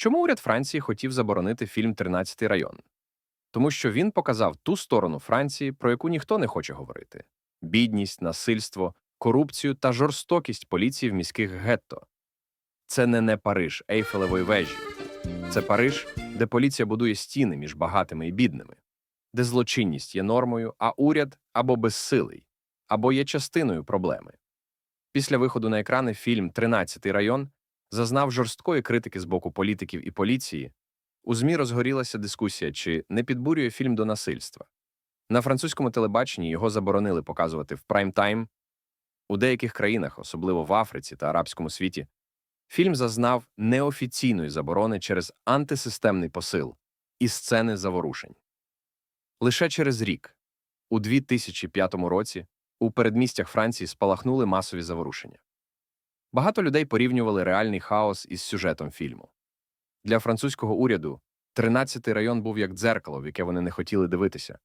Чому уряд Франції хотів заборонити фільм «13 район? Тому що він показав ту сторону Франції, про яку ніхто не хоче говорити: бідність, насильство, корупцію та жорстокість поліції в міських гетто. Це не не Париж Ейфелевої вежі. Це Париж, де поліція будує стіни між багатими і бідними, де злочинність є нормою, а уряд або безсилий, або є частиною проблеми. Після виходу на екрани фільм «13 район зазнав жорсткої критики з боку політиків і поліції. У ЗМІ розгорілася дискусія, чи не підбурює фільм до насильства. На французькому телебаченні його заборонили показувати в прайм-тайм. У деяких країнах, особливо в Африці та арабському світі, фільм зазнав неофіційної заборони через антисистемний посил і сцени заворушень. Лише через рік, у 2005 році, у передмістях Франції спалахнули масові заворушення. Багато людей порівнювали реальний хаос із сюжетом фільму. Для французького уряду 13-й район був як дзеркало, в яке вони не хотіли дивитися.